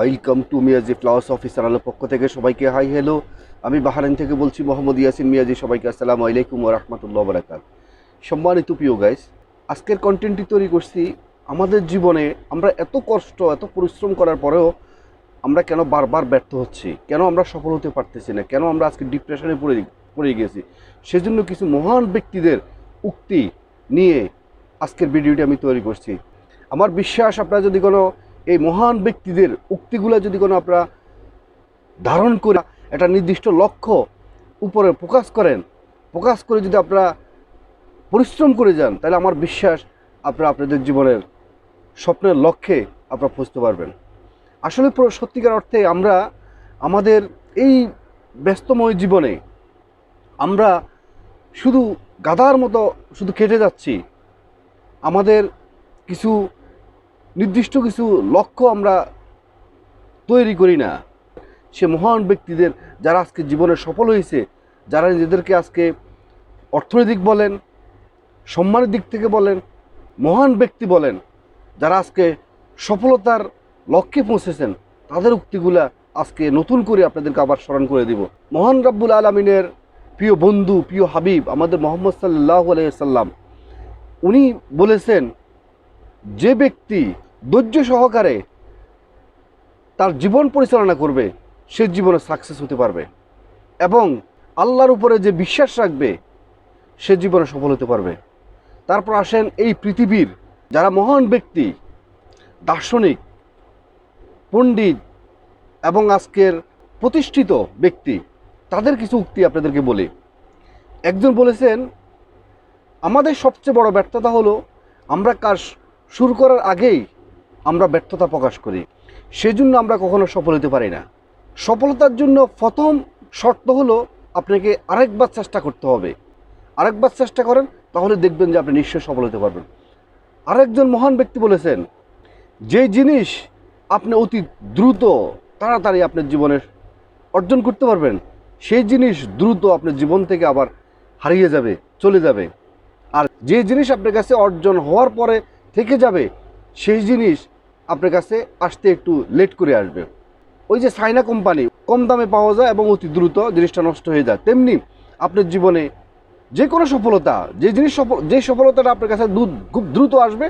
Welcome to Miyaji flowers office চ্যানেলের পক্ষ থেকে সবাইকে হাই হ্যালো আমি বাহারাইন থেকে বলছি, মোহাম্মদ ইয়াসিন মিয়াজি সবাইকে আসসালামু আলাইকুম রাহমাতুল্লাহ বারাকাত। সম্মানিত প্রিয় গাইস আজকের কন্টেন্টটি তৈরি করছি, আমাদের জীবনে আমরা এত কষ্ট, এত পরিশ্রম করার পরেও আমরা কেন বারবার ব্যর্থ হচ্ছি? কেন আমরা সফল হতে পারতেছি না? কেন আমরা আজকে ডিপ্রেশনে পড়ে পড়ে গেছি? সেজন্য কিছু মহান ব্যক্তিদের উক্তি নিয়ে আজকের ভিডিওটি আমি তৈরি করছি। আমার বিশ্বাস, আপনারা যদি কোনো এই মহান ব্যক্তিদের উক্তিগুলো যদি কোনো আপনারা ধারণ করে একটা নির্দিষ্ট লক্ষ্য উপরে প্রকাশ করেন, প্রকাশ করে যদি আপনারা পরিশ্রম করে যান, তাহলে আমার বিশ্বাস আপনারা আপনাদের জীবনের স্বপ্নের লক্ষ্যে আপনারা পৌঁছতে পারবেন। আসলে পুরো, সত্যিকার অর্থে আমরা, আমাদের এই ব্যস্তময় জীবনে আমরা শুধু গাদার মতো শুধু কেটে যাচ্ছি। আমাদের কিছু নির্দিষ্ট কিছু লক্ষ্য আমরা তৈরি করি না। সে মহান ব্যক্তিদের যারা আজকে জীবনে সফল হয়েছে, যারা নিজেদেরকে আজকে অর্থনৈতিক বলেন, সম্মানের দিক থেকে বলেন, মহান ব্যক্তি বলেন, যারা আজকে সফলতার লক্ষ্যে পৌঁছেছেন, তাদের উক্তিগুলা আজকে নতুন করে আপনাদেরকে আবার স্মরণ করে দিব। মহান রাব্বুল আলমিনের প্রিয় বন্ধু, প্রিয় হাবিব, আমাদের মোহাম্মদ সাল্লাহ আলাইসাল্লাম উনি বলেছেন, যে ব্যক্তি ধৈর্য সহকারে তার জীবন পরিচালনা করবে, সে জীবনে সাকসেস হতে পারবে। এবং আল্লাহর উপরে যে বিশ্বাস রাখবে, সে জীবনে সফল হতে পারবে। তারপর আসেন এই পৃথিবীর যারা মহান ব্যক্তি, দার্শনিক, পণ্ডিত এবং আজকের প্রতিষ্ঠিত ব্যক্তি, তাদের কিছু উক্তি আপনাদেরকে বলি। একজন বলেছেন, আমাদের সবচেয়ে বড় ব্যর্থতা হলো, আমরা কাজ শুরু করার আগেই আমরা ব্যর্থতা প্রকাশ করি। সেজন্য আমরা কখনো সফল হতে পারি না। সফলতার জন্য প্রথম শর্ত হলো আপনাকে আরেকবার চেষ্টা করতে হবে। আরেকবার চেষ্টা করেন, তাহলে দেখবেন যে আপনি নিশ্চয়ই সফল হতে পারবেন। আরেকজন মহান ব্যক্তি বলেছেন যে জিনিস আপনি অতি দ্রুত, তাড়াতাড়ি আপনার জীবনে অর্জন করতে পারবেন, সেই জিনিস দ্রুত আপনার জীবন থেকে আবার হারিয়ে যাবে, চলে যাবে। আর যে জিনিস আপনার কাছে অর্জন হওয়ার পরে থেকে যাবে সেই জিনিস আপনার কাছে আসতে একটু লেট করে আসবে। ওই যে সাইনা কোম্পানি, কম দামে পাওয়া যায় এবং অতি দ্রুত জিনিসটা নষ্ট হয়ে যায়। তেমনি আপনার জীবনে যে কোনো সফলতা, যে জিনিস সফল, যে সফলতাটা আপনার কাছে খুব দ্রুত আসবে,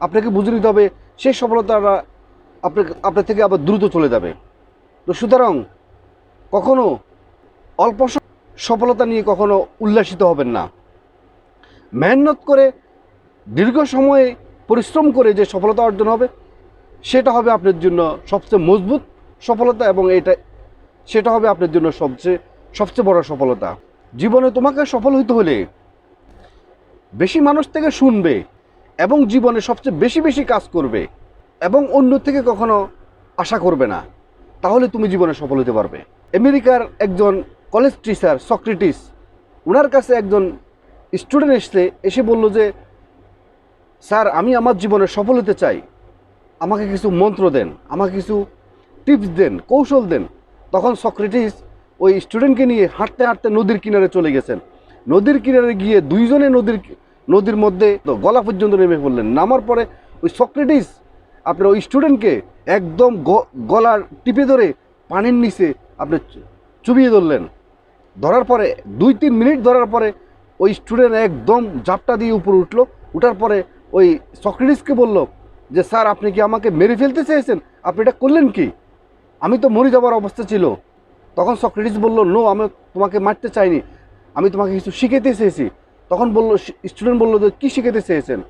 আপনাকে বুঝে নিতে হবে সেই সফলতাটা আপনার আপনার থেকে আবার দ্রুত চলে যাবে। তো সুতরাং কখনো অল্প সফলতা নিয়ে কখনো উল্লাসিত হবেন না। মেহনত করে দীর্ঘ সময়ে পরিশ্রম করে যে সফলতা অর্জন হবে, সেটা হবে আপনার জন্য সবচেয়ে মজবুত সফলতা এবং এটা, সেটা হবে আপনার জন্য সবচেয়ে সবচেয়ে বড় সফলতা। জীবনে তোমাকে সফল হইতে হলে বেশি মানুষ থেকে শুনবে এবং জীবনে সবচেয়ে বেশি বেশি কাজ করবে এবং অন্য থেকে কখনো আশা করবে না। তাহলে তুমি জীবনে সফল হতে পারবে। আমেরিকার একজন কলেজ টিচার সক্রেটিস ওনার কাছে একজন স্টুডেন্ট এসে এসে বলল যে স্যার, আমি আমার জীবনে সফল হতে চাই। আমাকে কিছু মন্ত্র দেন, আমাকে কিছু টিপস দেন, কৌশল দেন। তখন সক্রেটিস ওই স্টুডেন্টকে নিয়ে হাঁটতে হাঁটতে নদীর কিনারে চলে গেছেন। নদীর কিনারে গিয়ে দুইজনে নদীর নদীর মধ্যে গলা পর্যন্ত নেমে পড়লেন। নামার পরে ওই সক্রেটিস আপনার ওই স্টুডেন্টকে একদম গলার টিপে ধরে পানির নিচে আপনি চুবিয়ে ধরলেন। ধরার পরে, দুই তিন মিনিট ধরার পরে ওই স্টুডেন্ট একদম জাপটা দিয়ে উপরে উঠল। উঠার পরে ওই সক্রেটিসকে বলল যে, স্যার, আপনি কি আমাকে মেরে ফেলতে চেয়েছেন? আপনি এটা করলেন কি? আমি তো মরে যাবার অবস্থা ছিল। তখন সক্রেটিস বলল, নো, আমি তোমাকে মারতে চাইনি। আমি তোমাকে কিছু শিখাতে চেয়েছি। তখন বলল, স্টুডেন্ট বলল যে, কী শিখাতে চেয়েছেন?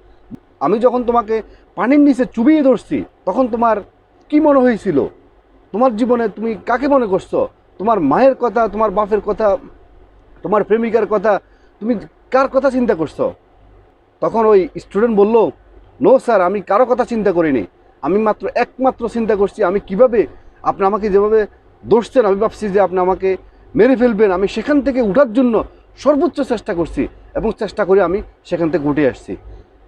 আমি যখন তোমাকে পানির নিচে চুবিয়ে ধরছি, তখন তোমার কি মনে হয়েছিল? তোমার জীবনে তুমি কাকে মনে করছ? তোমার মায়ের কথা, তোমার বাপের কথা, তোমার প্রেমিকার কথা, তুমি কার কথা চিন্তা করছ? তখন ওই স্টুডেন্ট বলল নো স্যার আমি কারও কথা চিন্তা করিনি। আমি মাত্র একমাত্র চিন্তা করছি, আমি কীভাবে আপনি আমাকে যেভাবে দোষছেন, আমি ভাবছি যে আপনি আমাকে মেরে ফেলবেন। আমি সেখান থেকে উঠার জন্য সর্বোচ্চ চেষ্টা করছি এবং চেষ্টা করে আমি সেখান থেকে উঠে আসছি।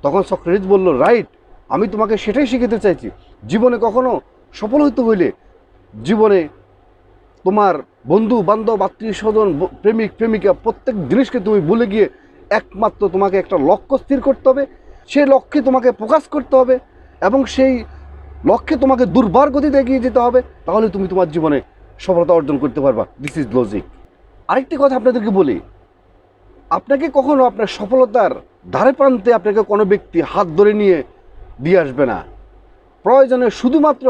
তখন সক্রেটিস বলল রাইট আমি তোমাকে সেটাই শিখাতে চাইছি। জীবনে কখনো সফল হইতে হইলে জীবনে তোমার বন্ধু, বান্ধব আত্মীয় স্বজন প্রেমিক, প্রেমিকা, প্রত্যেক জিনিসকে তুমি ভুলে গিয়ে একমাত্র তোমাকে একটা লক্ষ্য স্থির করতে হবে। সেই লক্ষ্যে তোমাকে প্রকাশ করতে হবে এবং সেই লক্ষ্যে তোমাকে দুর্বার গতিতে এগিয়ে যেতে হবে, তাহলে তুমি তোমার জীবনে সফলতা অর্জন করতে পারবা। দিস ইজ লজিক আরেকটি কথা আপনাদেরকে বলি, আপনাকে কখনো আপনার সফলতার ধারে প্রান্তে আপনাকে কোনো ব্যক্তি হাত ধরে নিয়ে দিয়ে আসবে না। প্রয়োজনে শুধুমাত্র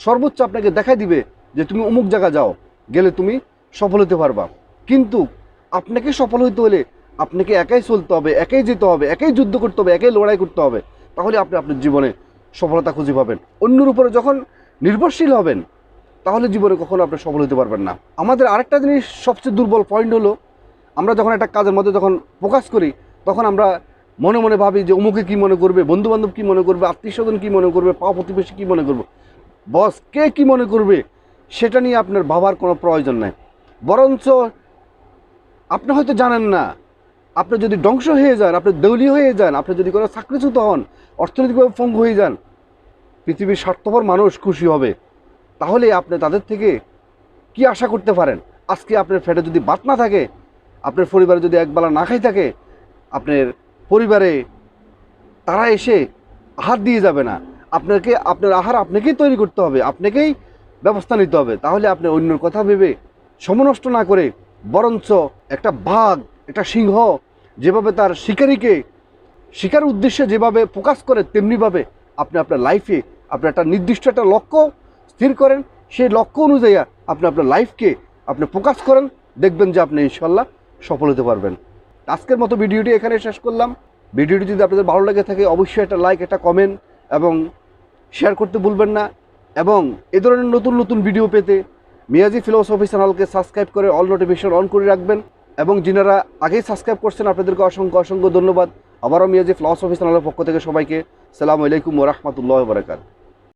সর্বোচ্চ আপনাকে দেখাই দিবে যে তুমি অমুক জায়গা যাও, গেলে তুমি সফল হতে পারবা। কিন্তু আপনাকে সফল হতে হলে আপনাকে একাই চলতে হবে, একাই যেতে হবে, একাই যুদ্ধ করতে হবে, একাই লড়াই করতে হবে, তাহলে আপনি আপনার জীবনে সফলতা খুঁজে পাবেন। অন্যের উপরে যখন নির্ভরশীল হবেন, তাহলে জীবনে কখনো আপনি সফল হতে পারবেন না। আমাদের আরেকটা জিনিস সবচেয়ে দুর্বল পয়েন্ট হলো, আমরা যখন একটা কাজের মধ্যে যখন ফোকাস করি, তখন আমরা মনে মনে ভাবি যে অমুকে কী মনে করবে বন্ধু বান্ধব কী মনে করবে আত্মীয় স্বজন কী মনে করবে পা প্রতিবেশী কী মনে করবে বস কে কী মনে করবে, সেটা নিয়ে আপনার ভাবার কোনো প্রয়োজন নাই। বরঞ্চ আপনি হয়তো জানেন না আপনি যদি ধ্বংস হয়ে যান, আপনি দেউলি হয়ে যান, আপনি যদি কোনো চাকরিচ্যুত হন, অর্থনৈতিকভাবে ফঙ্গ হয়ে যান, পৃথিবীর স্বার্থপর মানুষ খুশি হবে। তাহলে আপনি তাদের থেকে কি আশা করতে পারেন? আজকে আপনার ফ্যাটে যদি বাত না থাকে, আপনার পরিবারে যদি একবেলা না খাই থাকে, আপনার পরিবারে তারা এসে আহার দিয়ে যাবে না। আপনাকে, আপনার আহার আপনাকেই তৈরি করতে হবে, আপনাকেই ব্যবস্থা নিতে হবে। তাহলে আপনি অন্যের কথা ভেবে সমনষ্ট না করে বরঞ্চ একটা বাঘ একটা সিংহ, যেভাবে তার শিকারীকে, শিকার উদ্দেশ্যে যেভাবে ফোকাস করে, তেমনিভাবে আপনি আপনার লাইফে আপনি একটা নির্দিষ্ট একটা লক্ষ্য স্থির করেন, সেই লক্ষ্য অনুযায়ী আপনি আপনার লাইফকে আপনি ফোকাস করেন, দেখবেন যে আপনি ইনশাল্লাহ সফল হতে পারবেন। আজকের মতো ভিডিওটি এখানে শেষ করলাম। ভিডিওটি যদি আপনাদের ভালো লেগে থাকে, অবশ্যই একটা লাইক একটা কমেন্ট এবং শেয়ার করতে ভুলবেন না। এবং এ ধরনের নতুন নতুন ভিডিও পেতে মিয়াজি ফিলোসফি চ্যানেলকে সাবস্ক্রাইব করে অল নোটিফিকেশন অন করে রাখবেন। এবং যিনারা আগেই সাবস্ক্রাইব করছেন, আপনাদেরকে অসংখ্য অসংখ্য ধন্যবাদ। আবারও মিয়াজি ফিলোসফি চ্যানেলের পক্ষ থেকে সবাইকে সালামু আলাইকুম ওরহমতুল্লাহ বরাকাত